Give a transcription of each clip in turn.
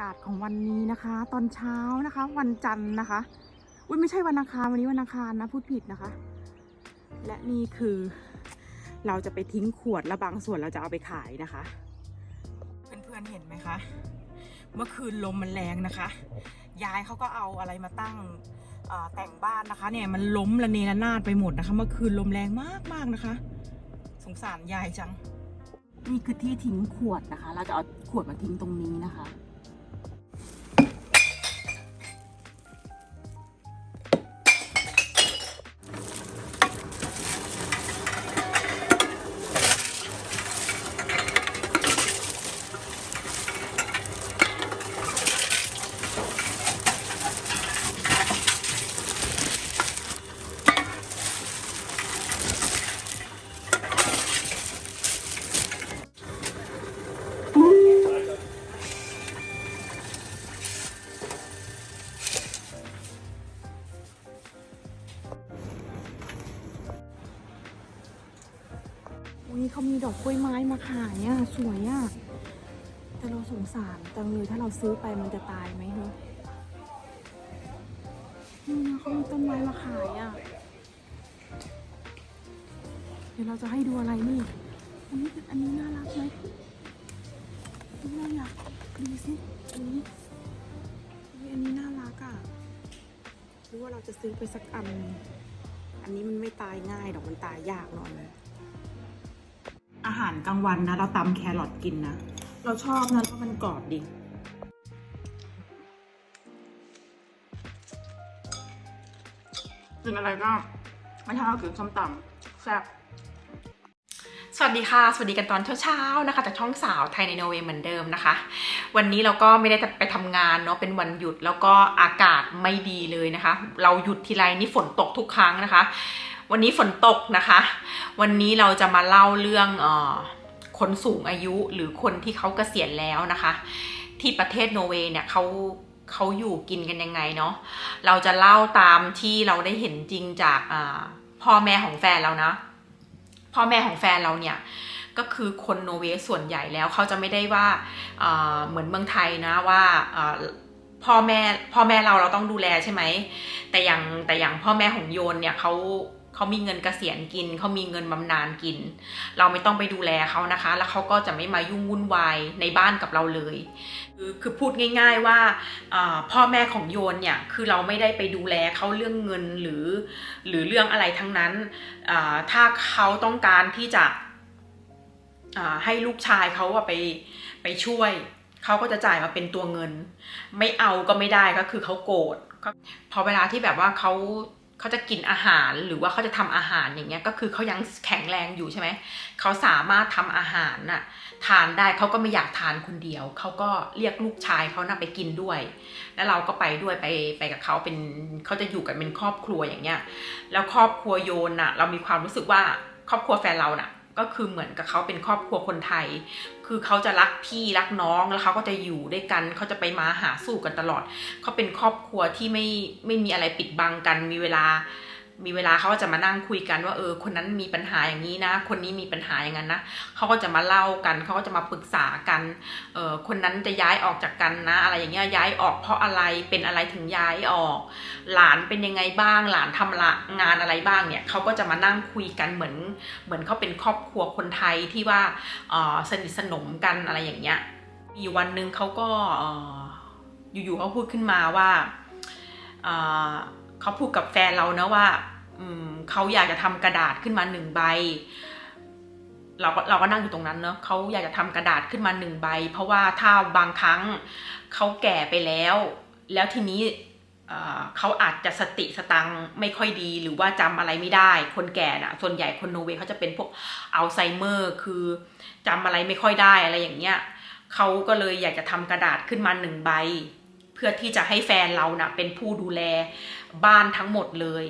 ากาศของวันนี้นะคะ ตอนเช้านะคะ วันจันทร์นะคะอุ้ยไม่ใช่วันอังคารวันนี้วันอังคารนะพูดผิดนะคะ และนี่คือเราจะไปทิ้งขวดและบางส่วนเราจะเอาไปขายนะคะ เพื่อนๆเห็นไหมคะ เมื่อคืนลมมันแรงนะคะ ยายเขาก็เอาอะไรมาตั้งแต่งบ้านนะคะ เนี่ยมันล้มระเนระนาดไปหมดนะคะ เมื่อคืนลมแรงมากๆนะคะ สงสารยายจัง นี่คือที่ทิ้งขวดนะคะ เราจะเอาขวดมาทิ้งตรงนี้นะคะ อกกล้วยไม้มาขายอะสวยอะแต่เราสงสารจังเลยถ้าเราซื้อไปมันจะตายไหมเนอะนี่นะเขามีต้นไม้มาขายอะเดี๋ยวเราจะให้ดูอะไรนี่อันนี้อันนี้น่ารักไหมเราอยากดูสิอันนี้อันนี้น่ารักอะหรือว่าเราจะซื้อไปสักอัน อันนี้มันไม่ตายง่ายดอกมันตายยากหน่อยนะ อาหารกลางวันนะ เราตำแครอทกินนะ เราชอบนะเพราะมันกรอบดีกินอะไรก็ไม่ใช่เรากินส้มตำแซ่บสวัสดีค่ะ สวัสดีกันตอนเช้าๆนะคะจากช่องสาวไทยในโนเวย์เหมือนเดิมนะคะ วันนี้เราก็ไม่ได้ไปทำงานเนาะเป็นวันหยุดแล้วก็อากาศไม่ดีเลยนะคะ เราหยุดทีไรนี่ฝนตกทุกครั้งนะคะ วันนี้ฝนตกนะคะ วันนี้เราจะมาเล่าเรื่องออคนสูงอายุหรือคนที่เขาเกษียณแล้วนะคะ ที่ประเทศโนเวย์เนี่ยเขาเขาอยู่กินกันยังไงเนาะเราจะเล่าตามที่เราได้เห็นจริงจากพ่อแม่ของแฟนเรานะ พ่อแม่ของแฟนเราเนี่ยก็คือคนโนเวย์ส่วนใหญ่แล้วเขาจะไม่ได้ว่าเหมือนเมืองไทยนะว่าพ่อแม่พ่อแม่เราเราต้องดูแลใช่ไหมแต่อย่างแต่อย่างพ่อแม่ของโยนเนี่ยเขา เขามีเงินเกษียณกิน เขามีเงินบำนาญกิน เราไม่ต้องไปดูแลเขานะคะ แล้วเขาก็จะไม่มายุ่งวุ่นวายในบ้านกับเราเลย คือคือพูดง่าย ๆว่าพ่อแม่ของโยนเนี่ยคือเราไม่ได้ไปดูแลเขาเรื่องเงินหรือ หรือเรื่องอะไรทั้งนั้นถ้าเขาต้องการที่จะให้ลูกชายเขาไปไปช่วยเขาก็จะจ่ายมาเป็นตัวเงิน ไม่เอาก็ไม่ได้ก็คือเขาโกรธพอเวลาที่แบบว่าเขา เขาจะกินอาหารหรือว่าเขาจะทำอาหารอย่างเงี้ยก็คือเขายังแข็งแรงอยู่ใช่ไหมเขาสามารถทำอาหารน่ะทานได้เขาก็ไม่อยากทานคนเดียวเขาก็เรียกลูกชายเขาน่ะไปกินด้วย แล้วเราก็ไปด้วยไปไปกับเขาเป็นเขาจะอยู่กันเป็นครอบครัวอย่างเงี้ยแล้วครอบครัวโยนน่ะเรามีความรู้สึกว่าครอบครัวแฟนเราน่ะ ก็คือเหมือนกับเขาเป็นครอบครัวคนไทย คือเขาจะรักพี่รักน้องแล้วเขาก็จะอยู่ด้วยกันเขาจะไปมาหาสู่กันตลอดเขาเป็นครอบครัวที่ไม่ไม่มีอะไรปิดบังกันมีเวลา มีเวลาเขาก็จะมานั่งคุยกันว่าเออคนนั้นมีปัญหาอย่างนี้นะ คนนี้มีปัญหาอย่างนั้นนะเขาก็จะมาเล่ากันเขาก็จะมาปรึกษากันเออคนนั้นจะย้ายออกจากกันนะ อะไรอย่างเงี้ยย้ายออกเพราะอะไรเป็นอะไรถึงย้ายออก หลานเป็นยังไงบ้าง หลานทำละงานอะไรบ้างเนี่ยเขาก็จะมานั่งคุยกันเหมือน เหมือนเขาเป็นครอบครัวคนไทยที่ว่าเออสนิทสนมกันอะไรอย่างเงี้ยมีวันหนึ่งเขาก็เอ่ออยู่ๆเขาพูดขึ้นมาว่า เขาพูดกับแฟนเรานะว่าเขาอยากจะทำกระดาษขึ้นมาหนึ่งใบ เราก็เราก็นั่งอยู่ตรงนั้นเนอะเขาอยากจะทำกระดาษขึ้นมาหนึ่งใบ เพราะว่าถ้าบางครั้งเขาแก่ไปแล้ว แล้วทีนี้เขาอาจจะสติสตังไม่ค่อยดีหรือว่าจำอะไรไม่ได้ คนแก่น่ะส่วนใหญ่คนโนเวย์เขาจะเป็นพวกอัลไซเมอร์คือจำอะไรไม่ค่อยได้อะไรอย่างเงี้ยเขาก็เลยอยากจะทำกระดาษขึ้นมาหนึ่งใบ พื่อที่จะให้แฟนเราน่ะเป็นผู้ดูแลบ้านทั้งหมดเลย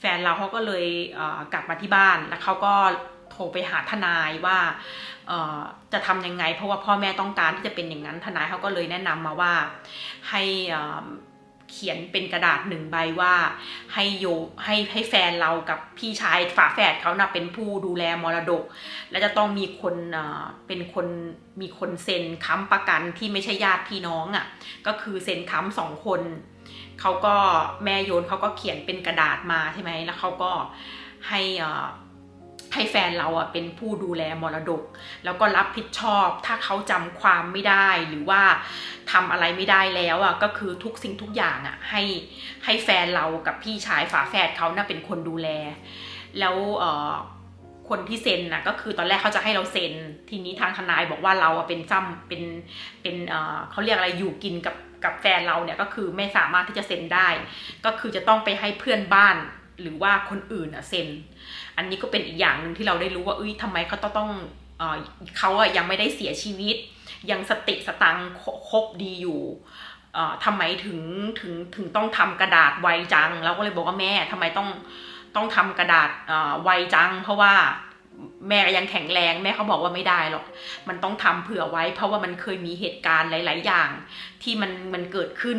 แฟนเราเขาก็เลยเกลับมาที่บ้านแล้วเขาก็โทรไปหาทนายว่าจะทำยังไง เพราะว่าพ่อแม่ต้องการที่จะเป็นอย่างนั้นทนายเขาก็เลยแนะนำมาว่าให้ เขียนเป็นกระดาษหนึ่งใบว่า ให้โยให้ให้แฟนเรากับพี่ชายฝาแฝดเขานะเป็นผู้ดูแลมรดก และจะต้องมีคนเป็นคนมีคนเซ็นค้ำประกันที่ไม่ใช่ญาติพี่น้องอะ่ะก็คือเซ็นค้ำสองคนเขาก็แม่โยนเขาก็เขียนเป็นกระดาษมาใช่ไหมแล้วเขาก็ให้อ่อ ให้แฟนเราอะเป็นผู้ดูแลมรดก แล้วก็รับผิดชอบ ถ้าเขาจำความไม่ได้หรือว่าทำอะไรไม่ได้แล้วอะก็คือทุกสิ่งทุกอย่างอะให้ให้แฟนเรากับพี่ชายฝาแฝดเขาน่ะเป็นคนดูแล แล้วเอ่อคนที่เซ็นน่ะก็คือตอนแรกเขาจะให้เราเซ็น ทีนี้ทางทนายบอกว่าเราอะเป็นซ้ำเป็นเป็นเขาเรียกอะไรอยู่กินกับกับแฟนเราเนี่ยก็คือไม่สามารถที่จะเซ็นได้ ก็คือจะต้องไปให้เพื่อนบ้าน หรือว่าคนอื่นอะเซ็น อันนี้ก็เป็นอีกอย่างหนึ่งที่เราได้รู้ว่าเอ้ยทำไมเขาต้องต้องเขาอะยังไม่ได้เสียชีวิต ยังสติสตังครบดีอยู่ทำไมถึงถึงถึงต้องทำกระดาษไวจังเราก็เลยบอกว่าแม่ทำไมต้องต้องทำกระดาษไวจัง เพราะว่าแม่ยังแข็งแรงแม่เขาบอกว่าไม่ได้หรอก มันต้องทำเผื่อไว้ เพราะว่ามันเคยมีเหตุการณ์หลาย ๆ อย่าง ที่มันมันเกิดขึ้น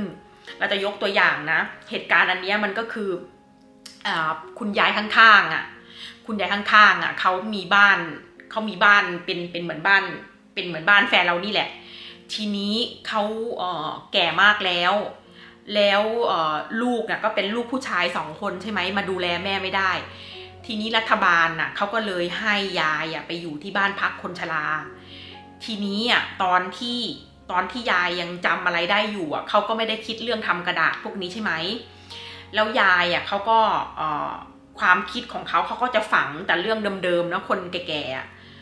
เราจะยกตัวอย่างนะ เหตุการณ์อันนี้มันก็คือ คุณยายข้างๆอะ คุณยายข้างๆอะเขามีบ้านเขามีบ้านเป็นเป็นเหมือนบ้าน เป็นเหมือนบ้านแฟนเรานี่แหละ ทีนี้เขาเแก่มากแล้ว แล้วลูกน่ะก็เป็นลูกผู้ชายสองคนใช่ไหมมาดูแลแม่ไม่ได้ ทีนี้รัฐบาลน่ะเขาก็เลยให้ยายอะไปอยู่ที่บ้านพักคนชรา ทีนี้อะตอนที่ตอนที่ยายยังจำอะไรได้อยู่อะเขาก็ไม่ได้คิดเรื่องทำกระดาษพวกนี้ใช่ไหม แล้วยายอะเขาก็ความคิดของเขาเขาก็จะฝังแต่เรื่องเดิมๆนะคนแก่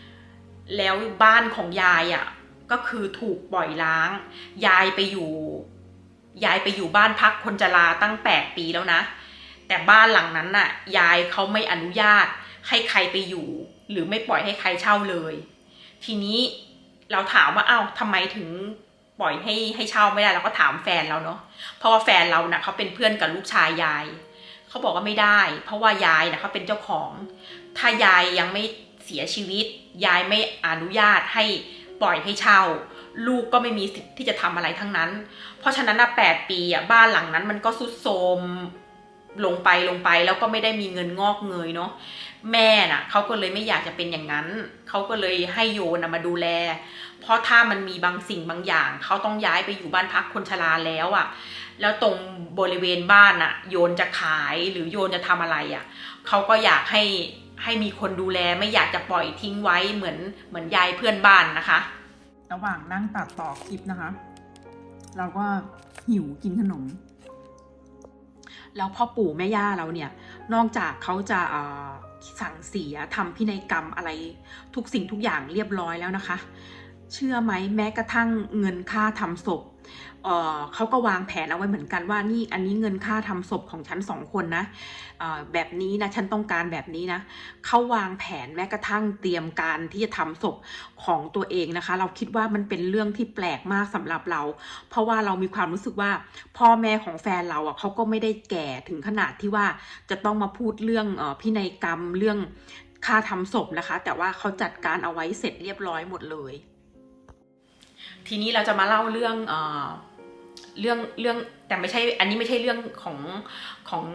ๆแล้วบ้านของยายอะก็คือถูกปล่อยล้าง ยายไปอยู่ ยายไปอยู่บ้านพักคนชราตั้งแปดปีแล้วนะ แต่บ้านหลังนั้นน่ะ ยายเขาไม่อนุญาตให้ใครไปอยู่ หรือไม่ปล่อยให้ใครเช่าเลย ทีนี้เราถามว่าเอ้าทำไมถึง ปล่อยให้ให้เช่าไม่ได้เราก็ถามแฟนเราเนาะเพราะว่าแฟนเราน่ะเขาเป็นเพื่อนกับลูกชายยายเขาบอกว่าไม่ได้ เพราะว่ายายน่ะเขาเป็นเจ้าของ ถ้ายายยังไม่เสียชีวิต ยายไม่อนุญาตให้ปล่อยให้เช่า ลูกก็ไม่มีสิทธิ์ที่จะทำอะไรทั้งนั้น เพราะฉะนั้นนะแปดปีอะบ้านหลังนั้นมันก็สุดโทม ลงไปลงไปแล้วก็ไม่ได้มีเงินงอกเงยเนาะแม่น่ะเขาก็เลยไม่อยากจะเป็นอย่างนั้น เขาก็เลยให้โยนมาดูแล เพราะถ้ามันมีบางสิ่งบางอย่าง เขาต้องย้ายไปอยู่บ้านพักคนชราแล้วอะ่ะ แล้วตรงบริเวณบ้านอะ่ะ โยนจะขายหรือโยนจะทำอะไรอะ่ะเขาก็อยากให้ให้มีคนดูแลไม่อยากจะปล่อยทิ้งไว้เหมือนเหมือนยายเพื่อนบ้านนะคะ ระหว่างนั่งตัดต่อคลิปนะคะ เราก็หิวกินขนม แล้วพ่อปู่แม่ย่าเราเนี่ย นอกจากเขาจะสั่งเสียทำพินัยกรรมอะไรทุกสิ่งทุกอย่างเรียบร้อยแล้วนะคะ เชื่อไหมแม้กระทั่งเงินค่าทำศพ เเขาก็วางแผนเอาไว้เหมือนกันว่านี่อันนี้เงินค่าทำศพของฉันสองคนนะแบบนี้นะฉันต้องการแบบนี้นะเขาวางแผนแม้กระทั่งเตรียมการที่จะทำศพของตัวเองนะคะ เราคิดว่ามันเป็นเรื่องที่แปลกมากสำหรับเรา เพราะว่าเรามีความรู้สึกว่าพ่อแม่ของแฟนเราอะเขาก็ไม่ได้แก่ถึงขนาดที่ว่าจะต้องมาพูดเรื่องอพินัยกรรมเรื่องค่าทำศพนะคะ แต่ว่าเขาจัดการเอาไว้เสร็จเรียบร้อยหมดเลย ทีนี้เราจะมาเล่าเรื่องเอเรื่องเรื่องแต่ไม่ใช่อันนี้ไม่ใช่เรื่องของของ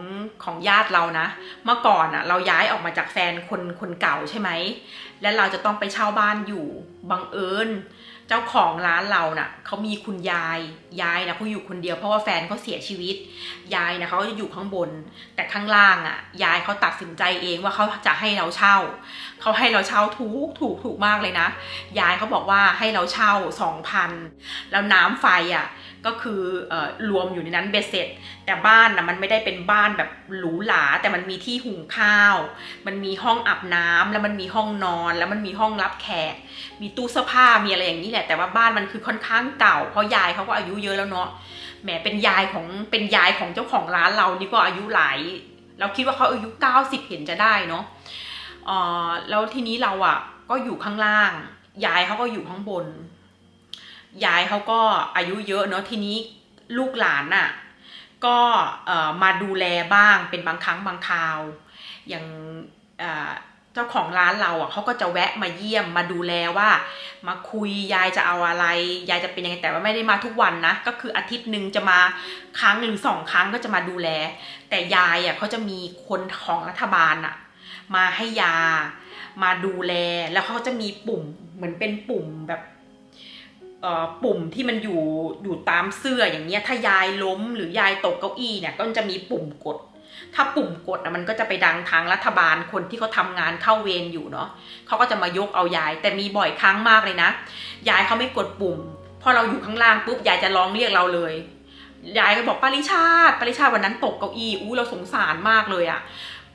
ของญาติเรานะ เมื่อก่อนอะเราย้ายออกมาจากแฟนคนคนเก่าใช่ไหมและเราจะต้องไปเช่าบ้านอยู่บังเอิญ เจ้าของร้านเราน่ะเขามีคุณยายยายนะเขาอยู่คนเดียวเพราะว่าแฟนเขาเสียชีวิต ยายนะเขาจะอยู่ข้างบน แต่ข้างล่างอะ ยายเขาตัดสินใจเองว่าเขาจะให้เราเช่าเขาให้เราเช่าถูกถูกถูกมากเลยนะ ยายเขาบอกว่าให้เราเช่าสองพันแล้วน้ำไฟอะ ก็คืออรวมอยู่ในนั้นเบ็ดเสร็จแต่บ้านนะมันไม่ได้เป็นบ้านแบบหรูหราแต่มันมีที่หุงข้าว มันมีห้องอาบน้ำแล้วมันมีห้องนอน แล้วมันมีห้องรับแขก มีตู้เสื้อผ้ามีอะไรอย่างนี้แหละแต่ว่าบ้านมันคือค่อนข้างเก่า เพราะยายเขาก็อายุเยอะแล้วเนาะแหมเป็นยายของเป็นยายของเจ้าของร้านเรานี่ก็อายุหลายเราคิดว่าเขาอายุเก้าสิบเห็นจะได้เนาะอ่อแล้วทีนี้เราอะก็อยู่ข้างล่าง ยายเขาก็อยู่ข้างบน ยายเขาก็อายุเยอะเนาะทีนี้ลูกหลานน่ะก็มาดูแลบ้างเป็นบางครั้งบางคราว อย่างเจ้าของร้านเราอะเขาก็จะแวะมาเยี่ยมมาดูแลว่า มาคุยยายจะเอาอะไร ยายจะเป็นยังไงแต่ว่าไม่ได้มาทุกวันนะ ก็คืออาทิตย์หนึ่งจะมาครั้งหรือสองครั้งก็จะมาดูแล แต่ยายอะเขาจะมีคนของรัฐบาลอะ มาให้ยามาดูแลแล้วเขาจะมีปุ่มเหมือนเป็นปุ่มแบบ ปุ่มที่มันอยู่อยู่ตามเสื้ออย่างเงี้ยถ้ายายล้มหรือยายตกเก้าอี้เนี่ยก็จะมีปุ่มกด ถ้าปุ่มกดอะมันก็จะไปดังทางรัฐบาลคนที่เขาทำงานเข้าเวรอยู่เนาะเขาก็จะมายกเอายาย แต่มีบ่อยครั้งมากเลยนะ ยายเขาไม่กดปุ่มพอเราอยู่ข้างล่างปุ๊บยายจะร้องเรียกเราเลยยายก็บอกปาริชาติปาริชาติวันนั้นตกเก้าอี้อู้เราสงสารมากเลยอะ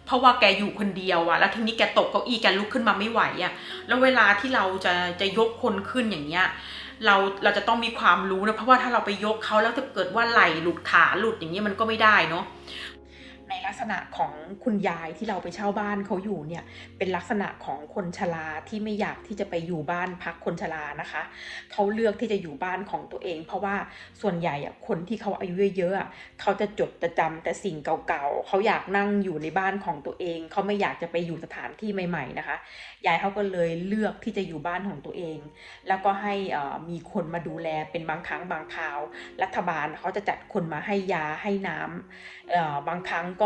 เพราะว่าแกอยู่คนเดียวอะแล้วทีนี้แกตกเก้าอี้แกลุกขึ้นมาไม่ไหวอะแล้วเวลาที่เราจะจะยกคนขึ้นอย่างเงี้ย เราเราจะต้องมีความรู้นะเพราะว่าถ้าเราไปยกเขาแล้วถ้าเกิดว่าไหล่หลุดขาหลุดอย่างเงี้ยมันก็ไม่ได้เนาะ ลักษณะของคุณยายที่เราไปเช่าบ้านเขาอยู่เนี่ยเป็นลักษณะของคนชราที่ไม่อยากที่จะไปอยู่บ้านพักคนชรานะคะเขาเลือกที่จะอยู่บ้านของตัวเอง เพราะว่าส่วนใหญ่อะคนที่เขาอายุเยอะๆเขาจะจดจะจำแต่สิ่งเก่าๆเขาอยากนั่งอยู่ในบ้านของตัวเองเขาไม่อยากจะไปอยู่สถานที่ใหม่ ๆนะคะ ยายเขาก็เลยเลือกที่จะอยู่บ้านของตัวเอง แล้วก็ให้มีคนมาดูแลเป็นบางครั้งบางคราว รัฐบาลเขาจะจัดคนมาให้ยาให้น้ำบางครั้งก็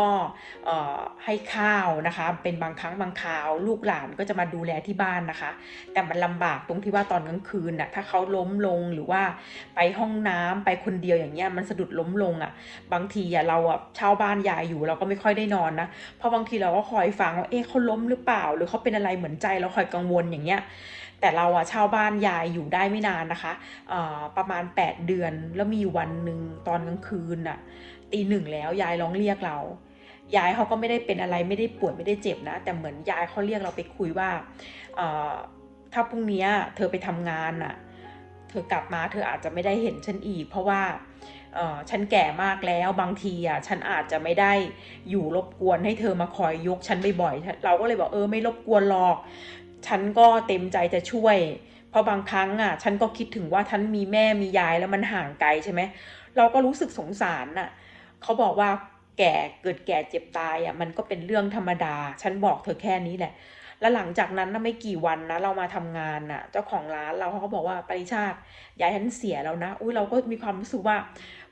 ให้ข้าวนะคะ เป็นบางครั้งบางคราวลูกหลานก็จะมาดูแลที่บ้านนะคะ แต่มันลำบากตรงที่ว่าตอนกลางคืนน่ะถ้าเขาล้มลงหรือว่าไปห้องน้ำไปคนเดียวอย่างเงี้ยมันสะดุดล้มลงอะ่ะ บางทีอะเราอะเช่าบ้านยายอยู่เราก็ไม่ค่อยได้นอนนะเพราะบางทีเราก็คอยฟังว่าเอ๊ะเขาล้มหรือเปล่า หรือเขาเป็นอะไรเหมือนใจเราคอยกังวลอย่างเงี้ยแต่เราอะเช่าบ้านยายอยู่ได้ไม่นานนะคะประมาณ 8 เดือนแล้วมีวันหนึ่งตอนกลางคืนน่ะตีหนึ่งแล้วยายร้องเรียกเรา ยายเขาก็ไม่ได้เป็นอะไรไม่ได้ปวดไม่ได้เจ็บนะ แต่เหมือนยายเขาเรียกเราไปคุยว่าถ้าพรุ่งนี้เธอไปทำงานน่ะ เธอกลับมาเธออาจจะไม่ได้เห็นฉันอีก เพราะว่าฉันแก่มากแล้วบางทีอะฉันอาจจะไม่ได้อยู่รบกวนให้เธอมาคอยยกฉันบ่อยๆเราก็เลยบอกเออไม่รบกวนหรอก ฉันก็เต็มใจจะช่วย เพราะบางครั้งอะฉันก็คิดถึงว่าฉันมีแม่มียายแล้วมันห่างไกลใช่ไหมเราก็รู้สึกสงสารน่ะเขาบอกว่า แก่เกิดแก่เจ็บตายอะมันก็เป็นเรื่องธรรมดา ฉันบอกเธอแค่นี้แหละ แล้วหลังจากนั้นนะไม่กี่วันนะเรามาทำงานน่ะ เจ้าของร้านเราเขาก็บอกว่าปริชาติยายฉันเสียแล้วนะอุ้ยเราก็มีความรู้สึกว่า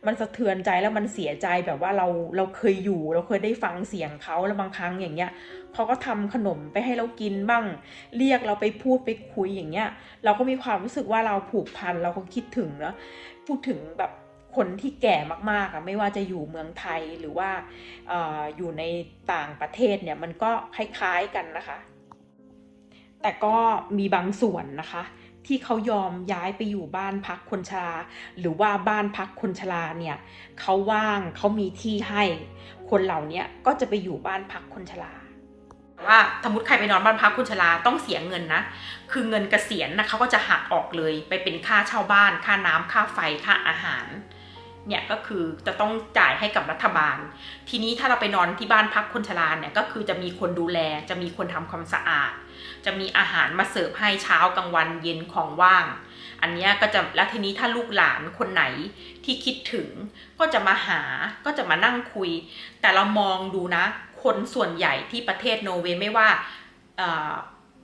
มันสะเทือนใจแล้วมันเสียใจแบบว่าเราเราเคยอยู่ เราเคยได้ฟังเสียงเขาแล้วบางครั้งอย่างเงี้ยเขาก็ทำขนมไปให้เรากินบ้าง เรียกเราไปพูดไปคุยอย่างเงี้ย เราก็มีความรู้สึกว่าเราผูกพันเราก็คิดถึงเนะพูดถึงแบบ คนที่แก่มากๆอะไม่ว่าจะอยู่เมืองไทยหรือว่าอออยู่ในต่างประเทศเนี่ยมันก็คล้ายๆกันนะคะ แต่ก็มีบางส่วนนะคะ ที่เขายอมย้ายไปอยู่บ้านพักคนชราหรือว่าบ้านพักคนชราเนี่ยเขาว่างเขามีที่ให้คนเหล่านี้ก็จะไปอยู่บ้านพักคนชราว่าสมมติใครไปนอนบ้านพักคนชราต้องเสียเงินนะ คือเงินเกษียณนะเขาก็จะหักออกเลย ไปเป็นค่าเช่าบ้าน ค่าน้ำค่าไฟ ค่าอาหาร เนี่ยก็คือจะต้องจ่ายให้กับรัฐบาล ทีนี้ถ้าเราไปนอนที่บ้านพักคนชราเนี่ยก็คือจะมีคนดูแล จะมีคนทำความสะอาด จะมีอาหารมาเสิร์ฟให้เช้ากลางวันเย็นของว่าง อันนี้ก็จะแล้วทีนี้ถ้าลูกหลานคนไหนที่คิดถึงก็จะมาหาก็จะมานั่งคุย แต่เรามองดูนะ คนส่วนใหญ่ที่ประเทศโนเวย์ไม่ว่า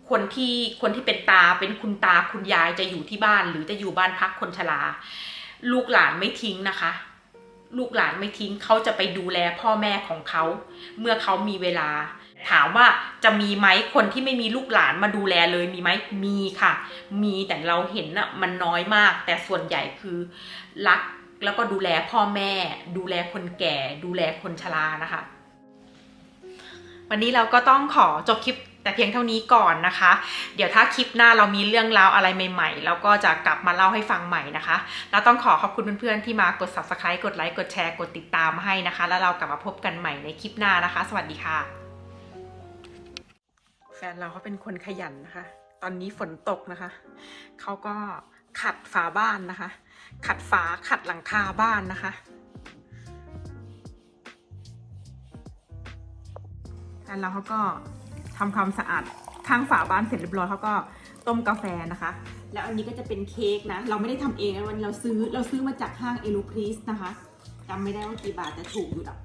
คนที่คนที่เป็นตาเป็นคุณตาคุณยายจะอยู่ที่บ้าน หรือจะอยู่บ้านพักคนชรา ลูกหลานไม่ทิ้งนะคะ ลูกหลานไม่ทิ้งเขาจะไปดูแลพ่อแม่ของเขา เมื่อเขามีเวลา ถามว่าจะมีไหมคนที่ไม่มีลูกหลานมาดูแลเลยมีไหมมีค่ะ มีแต่เราเห็นน่ะมันน้อยมาก แต่ส่วนใหญ่คือรักแล้วก็ดูแลพ่อแม่ ดูแลคนแก่ ดูแลคนชรานะคะ วันนี้เราก็ต้องขอจบคลิป แต่เพียงเท่านี้ก่อนนะคะ เดี๋ยวถ้าคลิปหน้าเรามีเรื่องราวอะไรใหม่ๆเราก็จะกลับมาเล่าให้ฟังใหม่นะคะ แล้วต้องขอขอบคุณเพื่อนๆที่มากด subscribe กดไลค์ กดแชร์ กดติดตามให้นะคะ แล้วเรากลับมาพบกันใหม่ในคลิปหน้านะคะ สวัสดีค่ะ แฟนเราเขาเป็นคนขยันนะคะ ตอนนี้ฝนตกนะคะ เขาก็ขัดฝาบ้านนะคะ ขัดฝาขัดหลังคาบ้านนะคะแฟนเราเขาก็ ทำความสะอาดข้างฝาบ้านเสร็จเรียบร้อยเขาก็ต้มกาแฟนะคะ แล้วอันนี้ก็จะเป็นเค้กนะ เราไม่ได้ทำเองวันนี้เราซื้อเราซื้อมาจากห้างเอลูพรีสนะคะจำไม่ได้ว่ากี่บาทแต่ถูกอยู่หรอก